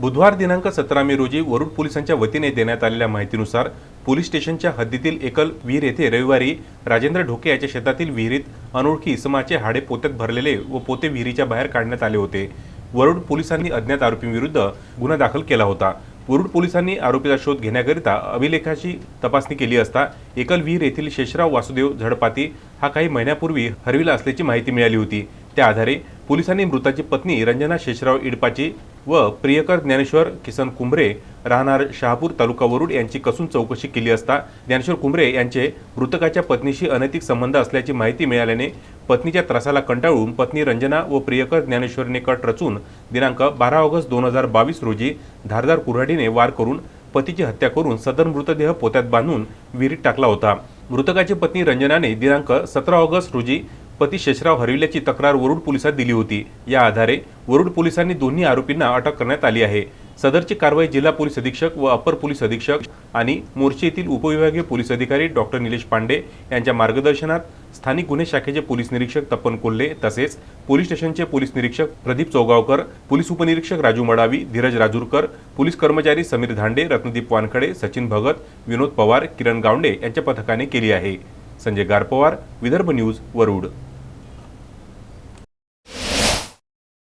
बुधवार दिनांक सतरा मे रोजी वरुड पोलिसांच्या वतीने देण्यात आलेल्या माहितीनुसार पोलीस स्टेशनच्या हद्दीतील एकल विहीर येथे रविवारी राजेंद्र ढोके याच्या शेतातील विहिरीत अनोळखी इसमाचे हाडे पोत्यात भरलेले व पोते विहिरीच्या बाहेर काढण्यात आले होते. वरुड पोलिसांनी अज्ञात आरोपींविरुद्ध गुन्हा दाखल केला होता. वरुड पोलिसांनी आरोपीचा शोध घेण्याकरिता अभिलेखाची तपासणी केली असता एकल विहीर येथील शेषराव वासुदेव झडपाती हा काही महिन्यापूर्वी हरविला असल्याची माहिती मिळाली होती. त्या आधारे पोलिसांनी मृताची पत्नी रंजना शेषराव इडपाची व प्रियकर ज्ञानेश्वर किसन कुंभरे राहणार शहापूर तालुका वरुड यांची कसून चौकशी केली असता ज्ञानेश्वर कुंभरे यांचे मृतकाच्या पत्नीशी अनैतिक संबंध असल्याची माहिती मिळाल्याने पत्नीच्या त्रासाला कंटाळून पत्नी रंजना व प्रियकर ज्ञानेश्वरने कट रचून दिनांक बारा ऑगस्ट दोन हजार बावीस रोजी धारदार कुऱ्हाडीने वार करून पतीची हत्या करून सदर मृतदेह पोत्यात बांधून विहिरीत टाकला होता. मृतकाची पत्नी रंजनाने दिनांक सतरा ऑगस्ट रोजी पती शेषराव हरविल्याची तक्रार वरुड पोलिसात दिली होती. या आधारे वरुड पोलिसांनी दोन्ही आरोपींना अटक करण्यात आली आहे. सदरची कारवाई जिल्हा पोलीस अधीक्षक व अपर पोलीस अधीक्षक आणि मोर्चे येथील उपविभागीय पोलीस अधिकारी डॉक्टर निलेश पांडे यांच्या मार्गदर्शनात स्थानिक गुन्हे शाखेचे पोलीस निरीक्षक तपन कोल्हे तसेच पोलीस स्टेशनचे पोलीस निरीक्षक प्रदीप चौगावकर पोलीस उपनिरीक्षक राजू मडावी धीरज राजूरकर पोलीस कर्मचारी समीर धांडे रत्नदीप वानखडे सचिन भगत विनोद पवार किरण गावंडे यांच्या पथकाने केली आहे. संजय गारपवार विदर्भ न्यूज वरुड.